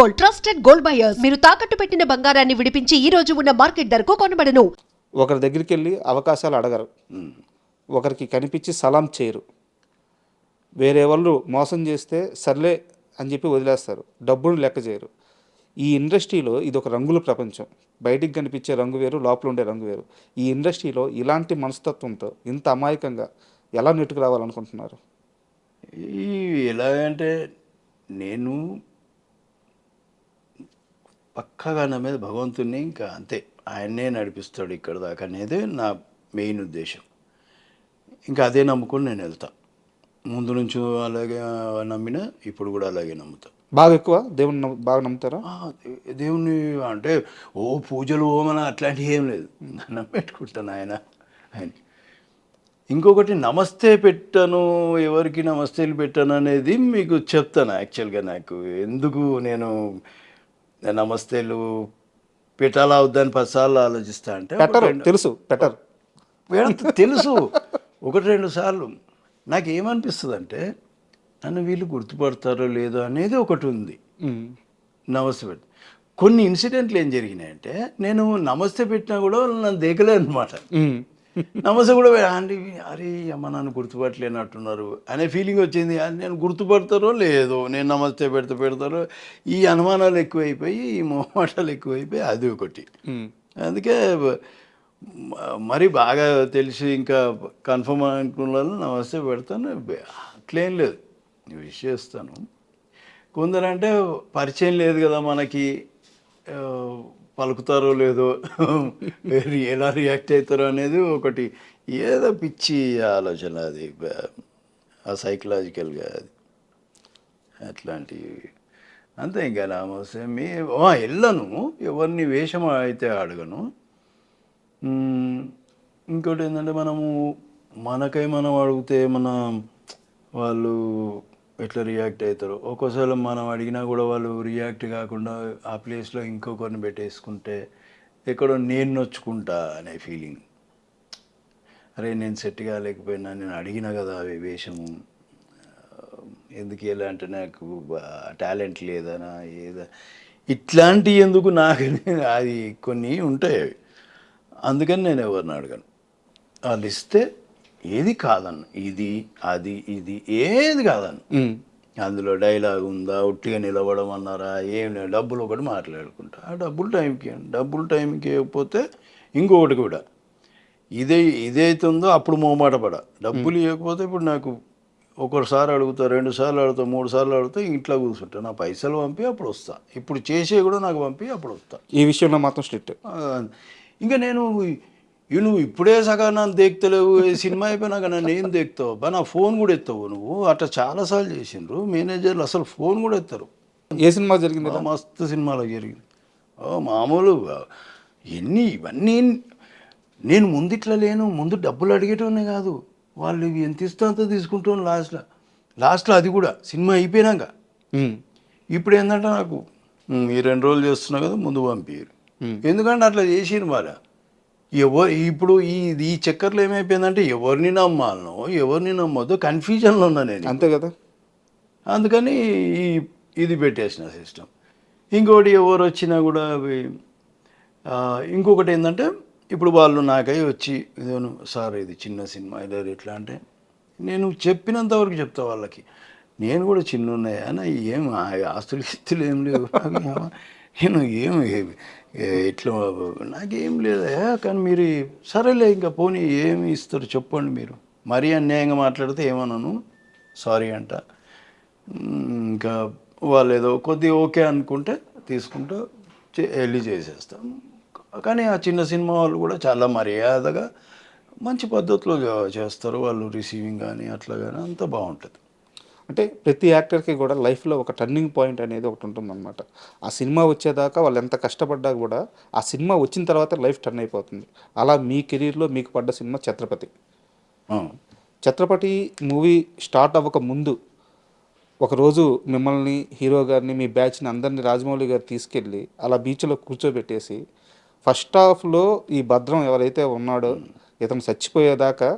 Gold trusted gold buyers. మీరు తాకట్టు పెట్టిన బంగారాన్ని విడిపించి ఈ రోజు ఉన్న మార్కెట్ ధరకు కొనబడను. ఒకరి దగ్గరికి వెళ్ళి అవకాశాలు అడగరు. ఒకరికి కనిపించి సలాం చేయరు. వేరే వాళ్ళు మోసం చేస్తే సర్లే అని చెప్పి వదిలేస్తారు. డబ్బును లెక్క చేయరు. ఈ ఇండస్ట్రీలో ఇది ఒక రంగుల ప్రపంచం. బయటికి కనిపించే రంగు వేరు లోపల ఉండే రంగు వేరు. ఈ ఇండస్ట్రీలో ఇలాంటి మనస్తత్వంతో ఇంత అమాయకంగా ఎలా నెట్టుకు రావాలనుకుంటున్నారు? ఈ ఎలాగంటే నేను పక్కగా నా మీద భగవంతుని ఇంకా అంతే. ఆయన్నే నడిపిస్తాడు ఇక్కడ దాకా అనేది నా మెయిన్ ఉద్దేశం. ఇంకా అదే నమ్ముకొని నేను వెళ్తా. ముందు నుంచి అలాగే నమ్మిన ఇప్పుడు కూడా అలాగే నమ్ముతా. బాగా ఎక్కువ? దేవుని బాగా నమ్ముతారా? దేవుని అంటే ఓ పూజలు ఓమన అట్లాంటివి ఏం లేదు. దండం పెట్టుకుంటాను ఆయన ఆయన. ఇంకొకటి నమస్తే పెట్టాను ఎవరికి నమస్తేలు పెట్టాను అనేది మీకు చెప్తాను యాక్చువల్గా నాకు. ఎందుకు నేను నమస్తేలు. పెట్టాలా వద్దని పదిసార్లు ఆలోచిస్తా అంటే పెట్టరు తెలుసు పెట్టరు. వీళ్ళంతా తెలుసు. ఒకటి రెండు సార్లు. నాకు ఏమనిపిస్తుంది అంటే నన్ను వీళ్ళు గుర్తుపడతారో లేదో అనేది ఒకటి ఉంది. నమస్తే పెట్టి. కొన్ని ఇన్సిడెంట్లు ఏం జరిగినాయంటే నేను నమస్తే పెట్టినా కూడా నన్ను దేకలే అనమాట. నమస్తే కూడా అండి అరే అమ్మ నన్ను గుర్తుపట్టలేనట్టున్నారు. అనే ఫీలింగ్ వచ్చింది. నేను గుర్తుపడతారో లేదో నేను నమస్తే పెడితే పెడతారో ఈ అనుమానాలు ఎక్కువైపోయి ఈ మొహమాటాలు ఎక్కువైపోయి అది ఒకటి. అందుకే మరి బాగా తెలిసి ఇంకా కన్ఫర్మ్ అనుకున్న నమస్తే పెడతాను. అట్లేం లేదు. విష్ చేస్తాను. కొందరంటే పరిచయం లేదు కదా మనకి. పలుకుతారో లేదో ఎలా రియాక్ట్ అవుతారో అనేది ఒకటి ఏదో పిచ్చి ఆలోచన అది ఆ సైకలాజికల్గా అది. అట్లాంటివి అంతే ఇంకా నామోసే మీ వెళ్ళను ఎవరిని వేషం అయితే అడగను ఇంకోటి ఏంటంటే మనము మనకై మనం అడిగితే మన వాళ్ళు ఎట్లా రియాక్ట్ అవుతారు. ఒక్కోసారి మనం అడిగినా కూడా వాళ్ళు రియాక్ట్ కాకుండా ఆ ప్లేస్లో ఇంకొకరిని పెట్టేసుకుంటే ఎక్కడో నేను నొచ్చుకుంటా అనే ఫీలింగ్. అరే నేను సెట్ కాలేకపోయినా నేను అడిగినా కదా అవి వేషము. ఎందుకు ఎలా అంటే నాకు టాలెంట్ లేదనా ఏదా ఇట్లాంటి ఎందుకు నాకు అది కొన్ని ఉంటాయి అవి. అందుకని నేను ఎవరిని అడగను. వాళ్ళు ఇస్తే ఏది కాదన్ను. ఇది అది ఇది ఏది కాదన్ను. అందులో డైలాగ్ ఉందా ఉట్టిగా నిలబడం అన్నారా ఏం డబ్బులు ఒకటి మాట్లాడుకుంటా. ఆ డబ్బులు టైంకి. డబ్బులు టైంకి ఇవ్వకపోతే ఇంకొకటి కూడా. ఇదే ఇదైతుందో అప్పుడు మొహమాట పడ. డబ్బులు ఇవ్వకపోతే ఇప్పుడు నాకు ఒకసారి అడుగుతా రెండు సార్లు అడుగుతా మూడు సార్లు అడుగుతా ఇంట్లో కూర్చుంటా. నా పైసలు పంపి అప్పుడు వస్తా. ఇప్పుడు చేసే కూడా నాకు పంపి అప్పుడు వస్తా. ఈ విషయంలో మాత్రం స్ట్రిక్ట్. ఇంకా నేను ఇవి నువ్వు ఇప్పుడే సగం నన్ను దేక్తలేవు సినిమా అయిపోయినాక నన్ను ఏం దేక్తావు? బా నా ఫోన్ కూడా ఎత్తావు నువ్వు. అట్లా చాలాసార్లు చేసిండ్రు. మేనేజర్లు అసలు ఫోన్ కూడా ఎత్తారు. ఏ సినిమా జరిగింది మస్తు సినిమాలో జరిగింది. ఓ మామూలు ఎన్ని ఇవన్నీ నేను ముందు ఇట్లా లేను. ముందు డబ్బులు అడిగేటోనే కాదు. వాళ్ళు ఇవి ఎంత ఇస్తా అంత తీసుకుంటాను లాస్ట్లో. లాస్ట్లో అది కూడా సినిమా అయిపోయినాక. ఇప్పుడు ఏంటంటే నాకు "ఉమ్, ఈ రెండు రోజులు చేస్తున్నా కదా ముందు పంపించారు ఎందుకంటే అట్లా చేసిరు మరి ఎవరు ఇప్పుడు ఈ ఈ చక్కర్లో ఏమైపోయిందంటే ఎవరిని నమ్మాలనో ఎవరిని నమ్మొద్దో కన్ఫ్యూజన్లో ఉన్నా నేను అంతే కదా? అందుకని ఈ ఇది పెట్టేసిన సిస్టమ్ ఇంకోటి ఎవరు వచ్చినా కూడా ఇంకొకటి ఏంటంటే ఇప్పుడు వాళ్ళు నాకై వచ్చి ఇదేను సార్ ఇది చిన్న సినిమా ఇలా ఇట్లా అంటే నేను చెప్పినంత వరకు చెప్తా వాళ్ళకి నేను కూడా చిన్న ఉన్నాయా ఏం ఆస్తులు ఇస్తులు ఏం లేవు ఏమ- నేను ఏం ఏ- ఏ- ఇట్లా నాకేం లేదా కానీ మీరు సరేలే ఇంకా పోనీ ఏమి ఇస్తారు చెప్పండి మీరు. మరీ అన్యాయంగా మాట్లాడితే ఏమన్నాను సారీ అంట. ఇంకా వాళ్ళు ఏదో కొద్దిగా ఓకే అనుకుంటే తీసుకుంటూ వెళ్ళి చేసేస్తాం. కానీ ఆ చిన్న సినిమా వాళ్ళు కూడా చాలా మర్యాదగా మంచి పద్ధతిలో చేస్తారు. వాళ్ళు రిసీవింగ్ కానీ అట్లా కానీ అంతా బాగుంటుంది. అంటే ప్రతి యాక్టర్కి కూడా లైఫ్లో ఒక టర్నింగ్ పాయింట్ అనేది ఒకటి ఉంటుందన్నమాట. ఆ సినిమా వచ్చేదాకా వాళ్ళు ఎంత కష్టపడ్డా కూడా ఆ సినిమా వచ్చిన తర్వాత లైఫ్ టర్న్ అయిపోతుంది. అలా మీ కెరీర్లో మీకు పడ్డ cinema Chatrapathi. Chatrapathi movie start అవ్వక ముందు ఒకరోజు మిమ్మల్ని హీరో గారిని మీ బ్యాచ్ని అందరినీ రాజమౌళి గారు తీసుకెళ్ళి అలా బీచ్లో కూర్చోబెట్టేసి ఫస్ట్ హాఫ్లో ఈ భద్రం ఎవరైతే ఉన్నాడో ఇతను చచ్చిపోయేదాకా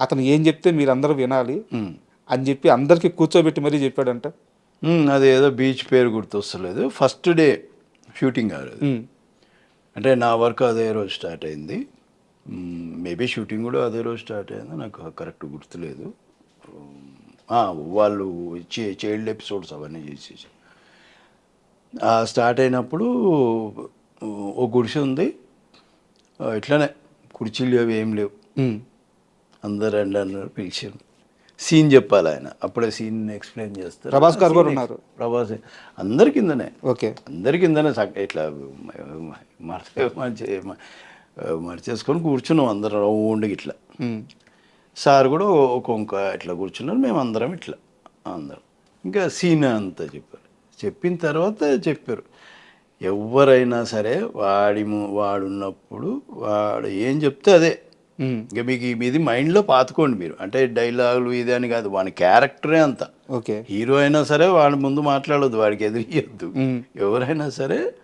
అతను ఏం చెప్తే మీరందరూ వినాలి. మ్. అని చెప్పి అందరికీ కూర్చోబెట్టి మరీ చెప్పాడంట. అది ఏదో బీచ్ పేరు గుర్తొస్తలేదు. ఫస్ట్ డే షూటింగ్ అది. అంటే నా వర్క్ అదే రోజు స్టార్ట్ అయింది. మేబీ షూటింగ్ కూడా అదే రోజు స్టార్ట్ అయింది నాకు కరెక్ట్ గుర్తులేదు. వాళ్ళు చే- చైల్డ్ ఎపిసోడ్స్ అవన్నీ చేసేసి. స్టార్ట్ అయినప్పుడు ఓ గుడిసె ఉంది. ఇట్లానే కుర్చీలు అవి ఏం లేవు. అందరు రండి అన్నారు పిలిచారు. సీన్ చెప్పాలి ఆయన. అప్పుడే సీన్ ఎక్స్ప్లెయిన్ చేస్తారు. ప్రభాస్ గారు కూడా ఉన్నారు. ప్రభాస్ అందరి కిందనే. ఓకే. అందరి కిందనే ఇట్లా మర్చే మర్చేసుకొని కూర్చున్నాం అందరం రౌండ్కి ఇట్లా. సార్ కూడా ఒక వంక ఇట్లా కూర్చున్నారు. మేము అందరం ఇట్లా. అందరం. ఇంకా సీన్ అంతా చెప్పారు. చెప్పిన తర్వాత చెప్పారు. ఎవరైనా సరే వాడి వాడున్నప్పుడు వాడు ఏం చెప్తే అదే. ఇంకా మీకు ఇది మైండ్లో పాతుకోండి మీరు. అంటే డైలాగులు ఇది అని కాదు వాని క్యారెక్టరే అంత. ఓకే. హీరో అయినా సరే వాడి ముందు మాట్లాడొద్దు వాడికి ఎదిరియొద్దు. ఎవరైనా సరే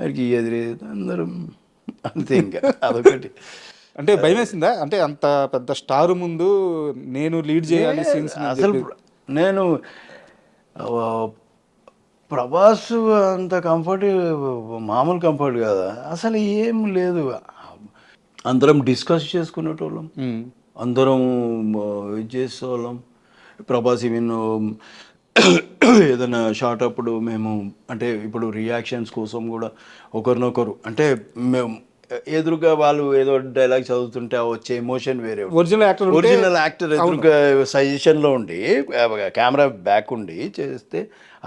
వాడికి ఎదిరియద్దు అందరం అంతే ఇంకా. అదొకటి. అంటే భయం వేసిందా అంటే అంత పెద్ద స్టార్ ముందు నేను లీడ్ చేయాలి సీన్స్ అసలు నేను ప్రభాస్ అంత కంఫర్ట్ మామూలు కంఫర్ట్ కదా? అసలు ఏం లేదు. అందరం డిస్కస్ చేసుకునేటోళ్ళం. అందరం ఇది చేసేవాళ్ళం. ప్రభాస్ ఈవెన్ ఏదైనా షార్ట్ అప్పుడు మేము అంటే ఇప్పుడు రియాక్షన్స్ కోసం కూడా ఒకరినొకరు అంటే మేము ఎదురుగా వాళ్ళు ఏదో డైలాగ్ చదువుతుంటే వచ్చే ఎమోషన్ వేరే. ఒరిజినల్ యాక్టర్ ఒరిజినల్ యాక్టర్ ఎదురుగా సజెషన్లో ఉండి కెమెరా బ్యాక్ ఉండి చేస్తే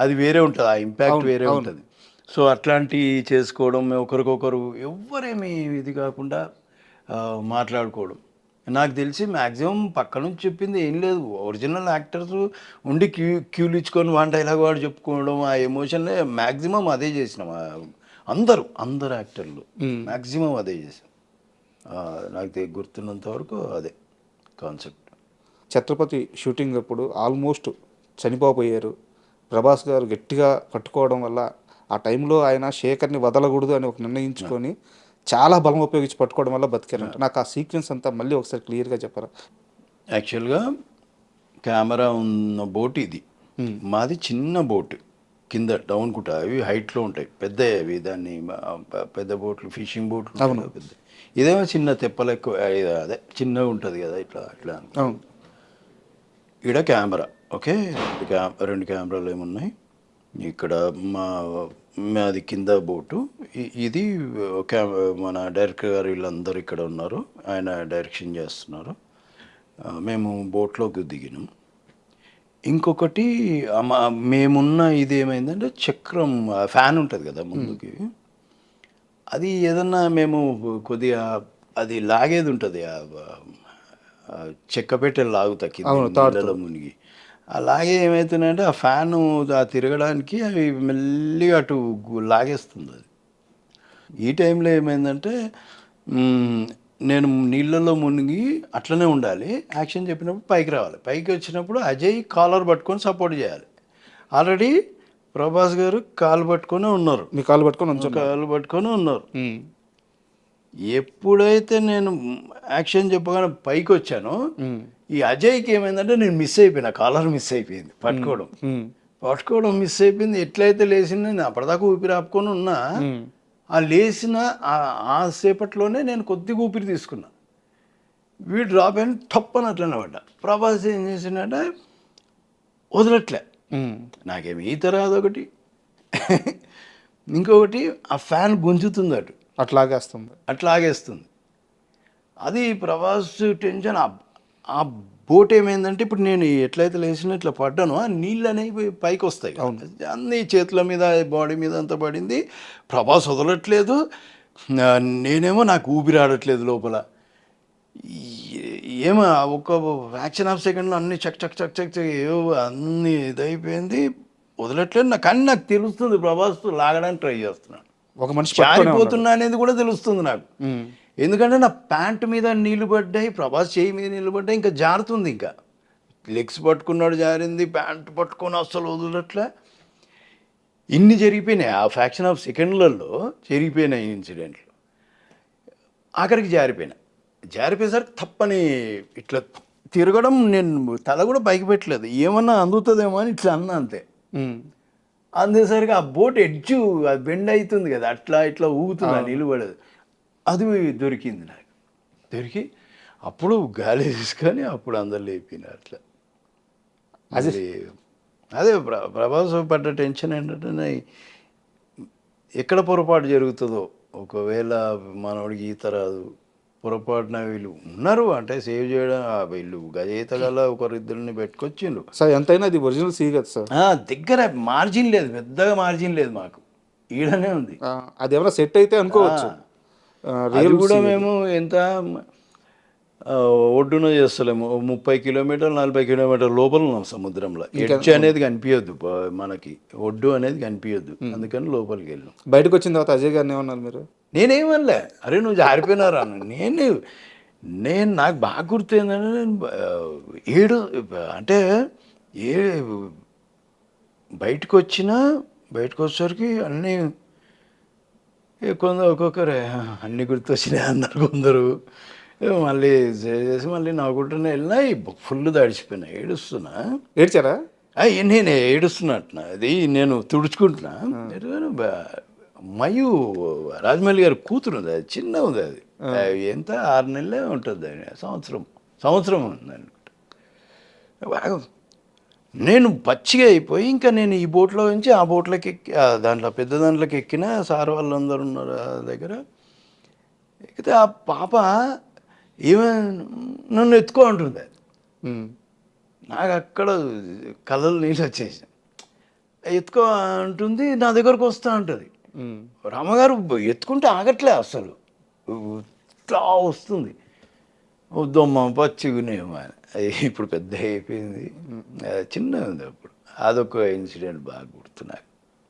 అది వేరే ఉంటుంది ఆ ఇంపాక్ట్ వేరే ఉంటుంది. సో అట్లాంటి చేసుకోవడం ఒకరికొకరు ఎవరేమి ఇది కాకుండా మాట్లాడుకోవడం. నాకు తెలిసి మ్యాక్సిమం పక్క నుంచి చెప్పింది ఏం లేదు. ఒరిజినల్ యాక్టర్స్ ఉండి క్యూ క్యూలు ఇచ్చుకొని వన్ డైలాగ్ వాడు చెప్పుకోవడం ఆ ఎమోషన్ మ్యాక్సిమం అదే చేసినాం. అందరూ అందరు యాక్టర్లు మ్యాక్సిమం అదే చేసాం నాకు గుర్తున్నంత వరకు అదే కాన్సెప్ట్. ఛత్రపతి షూటింగ్ అప్పుడు ఆల్మోస్ట్ చనిపోపోయారు ప్రభాస్ గారు గట్టిగా పట్టుకోవడం వల్ల ఆ టైంలో ఆయన శేఖర్ని వదలకూడదు అని ఒక నిర్ణయించుకొని చాలా బలం ఉపయోగించి పట్టుకోవడం వల్ల బతికారంట నాకు ఆ సీక్వెన్స్ అంతా మళ్ళీ ఒకసారి క్లియర్గా చెప్పరా? యాక్చువల్గా కెమెరా ఉన్న బోట్ ఇది. మాది చిన్న బోట్ కింద డౌన్ కుట అవి హైట్లో ఉంటాయి. పెద్ద అవి. దాన్ని పెద్ద బోట్లు ఫిషింగ్ బోట్లు పెద్ద. ఇదేమో చిన్న తెప్పలెక్కువ ఇది అదే చిన్నగా ఉంటుంది కదా ఇట్లా ఇట్లా ఈడ కెమెరా ఓకే? రెండు కెమెరాలు ఏమున్నాయి? ఇక్కడ మా మాది కింద బోటు. ఇది కె మన డైరెక్టర్ గారు వీళ్ళందరూ ఇక్కడ ఉన్నారు. ఆయన డైరెక్షన్ చేస్తున్నారు. మేము బోట్లోకి దిగినాం. ఇంకొకటి మేమున్న ఇది ఏమైందంటే చక్రం ఫ్యాన్ ఉంటుంది కదా ముందుకి. అది ఏదన్నా మేము కొద్దిగా అది లాగేది ఉంటుంది చెక్క పెట్టె లాగుతా కింద మునిగి. అలాగే ఏమవుతుందంటే ఆ ఫ్యాను ఆ తిరగడానికి అవి మెల్లిగా అటు లాగేస్తుంది అది. ఈ టైంలో ఏమైందంటే నేను నీళ్ళలో మునిగి అట్లనే ఉండాలి. యాక్షన్ చెప్పినప్పుడు పైకి రావాలి. పైకి వచ్చినప్పుడు అజయ్ కాలర్ పట్టుకొని సపోర్ట్ చేయాలి. ఆల్రెడీ ప్రభాస్ గారు కాలు పట్టుకొని ఉన్నారు. మీ కాలు పట్టుకొని కాలు పట్టుకొని ఉన్నారు. ఎప్పుడైతే నేను యాక్షన్ చెప్పగానే పైకి వచ్చానో ఈ అజయ్కి ఏమైందంటే నేను మిస్ అయిపోయినా కాలర్ మిస్ అయిపోయింది. పట్టుకోవడం. పట్టుకోవడం మిస్ అయిపోయింది. ఎట్లయితే లేచింది నేను అప్పటిదాకా ఊపిరి ఆపుకొని ఉన్నా ఆ లేచిన ఆ- సేపట్లోనే నేను కొద్దిగా ఊపిరి తీసుకున్నా. వీడు డ్రాప్ అయిన టప్పని అట్లనే పడ్డా. ప్రభాస్ ఏం చేసిందంటే వదలట్లే. నాకేమి ఈత రాదు ఒకటి. ఇంకొకటి ఆ ఫ్యాన్ గుంజుతుంది అటు. అట్లాగేస్తుంది. అట్లా ఆగేస్తుంది అది ప్రభాస్ టెన్షన్. ఆ- బోట్ ఏమైందంటే ఇప్పుడు నేను ఎట్లయితే లేచిన ఇట్లా పడ్డానో ఆ నీళ్ళు అనేవి పైకి వస్తాయి అన్ని చేతుల మీద బాడీ మీద అంతా పడింది. ప్రభాస్ వదలట్లేదు. నేనేమో నాకు ఊపిరి ఆడట్లేదు లోపల ఏమో ఆ ఒక్క యాక్షన్ ఆఫ్ సెకండ్లో అన్ని చక్ చక్ చక్ చక్ చక్ ఏవో అన్ని ఇదైపోయింది. వదలట్లేదు నాకు కానీ నాకు తెలుస్తుంది ప్రభాస్ లాగడానికి ట్రై చేస్తున్నాను ఒక మనిషి పట్టుకొని జారిపోతున్నా అనేది కూడా తెలుస్తుంది నాకు. ఎందుకంటే నా ప్యాంట్ మీద నీళ్ళు పడ్డాయి ప్రభాస్ చేయి మీద నీళ్ళు పడ్డాయి ఇంకా జారుతుంది ఇంకా. లెగ్స్ పట్టుకున్నాడు జారింది ప్యాంట్ పట్టుకొని అస్సలు వదలట్లే. ఇన్ని జరిగిపోయినాయి. ఆ ఫ్యాక్షన్ ఆఫ్ సెకండ్లలో జరిగిపోయినాయి ఇన్సిడెంట్లు. ఆఖరికి జారిపోయినా. జారిపోయేసరికి తప్పని ఇట్లా తిరగడం నేను తల కూడా పైకి పెట్టలేదు. ఏమన్నా అందుతుందేమో అని ఇట్లా అన్నా అంతే. అందేసరికి ఆ బోట్ ఎడ్జు అది బెండ్ అవుతుంది కదా అట్లా ఇట్లా ఊగుతుంది నిలబడదు అది దొరికింది నాకు. దొరికి అప్పుడు గాలి తీసుకొని అప్పుడు అందరు లేపినారు అట్లా. అది- అది అదే ప్ర ప్రభాస్ పడ్డ టెన్షన్ ఏంటంటే ఎక్కడ పొరపాటు జరుగుతుందో. ఒకవేళ మనోడికి ఈత రాదు. పొరపాటున వీళ్ళు ఉన్నారు అంటే సేవ్ చేయడం ఆ వీళ్ళు గజయిత గల ఒకరిద్దరిని పెట్టుకొచ్చిండ్రు. సార్ ఎంతైనా అది ఒరిజినల్ సీ కదా సార్. దగ్గర మార్జిన్ లేదు పెద్దగా మార్జిన్ లేదు మాకు. ఈడనే ఉంది. అది ఏమైనా సెట్ అయితే అనుకోవచ్చు. అది రియల్ కూడా. మేము ఎంత ఒడ్డున చేస్తలేము. ముప్పై కిలోమీటర్లు నలభై కిలోమీటర్ల లోపల ఉన్నాం సముద్రంలో. ఎడ్జ్ అనేది కనిపించద్దు మనకి. ఒడ్డు అనేది కనిపించద్దు అందుకని లోపలికి వెళ్ళాం. బయటకు వచ్చిన తర్వాత అజయ్ గారిని ఏమన్నారు మీరు? నేనేమనలే. అరే నువ్వు జారిపోయినారా? నేను నేను నాకు బాగా గుర్తు ఏంటంటే నేను ఏడు అంటే ఏ బయటకు వచ్చినా బయటకు వచ్చేసరికి అన్నీ కొందరు ఒక్కొక్కరే అన్ని గుర్తొచ్చినాయి అన్నారు కొందరు. మళ్ళీ చేసి మళ్ళీ నవ్వుకుంటూనే వెళ్ళినా ఫుల్ తడిచిపోయినా ఏడుస్తున్నా. ఏడ్చారా? నేను ఏడుస్తున్నట్టున అది నేను తుడుచుకుంటున్నా. మయు రాజమౌళి గారి కూతురు ఉంది అది చిన్న ఉంది అది. ఎంత ఆరు నెలలే ఉంటుంది సంవత్సరం సంవత్సరం ఉంది అనుకుంటా బాగా నేను పచ్చిగా అయిపోయి ఇంకా నేను ఈ బోట్లో నుంచి ఆ బోట్లోకి ఎక్కి దాంట్లో పెద్ద దాంట్లోకి ఎక్కిన సార్ వాళ్ళందరూ ఉన్నారు దగ్గర. ఎక్కితే ఆ పాప ఏమే నన్ను ఎత్తుకో అంటుంది ఉమ్. నాకు అక్కడ కళ్ళలు నీళ్ళు వచ్చేసి ఎత్తుకో అంటుంది నా దగ్గరకు వస్తా ఉంటుంది. రామగారు ఎత్తుకుంటే ఆగట్లే అసలు. ఇట్లా వస్తుంది. వద్దమ్మా పచ్చిగునేమో అని. ఇప్పుడు పెద్ద అయిపోయింది. అది చిన్నగా ఉంది అప్పుడు. అదొక ఇన్సిడెంట్ బాగా గుర్తు నాకు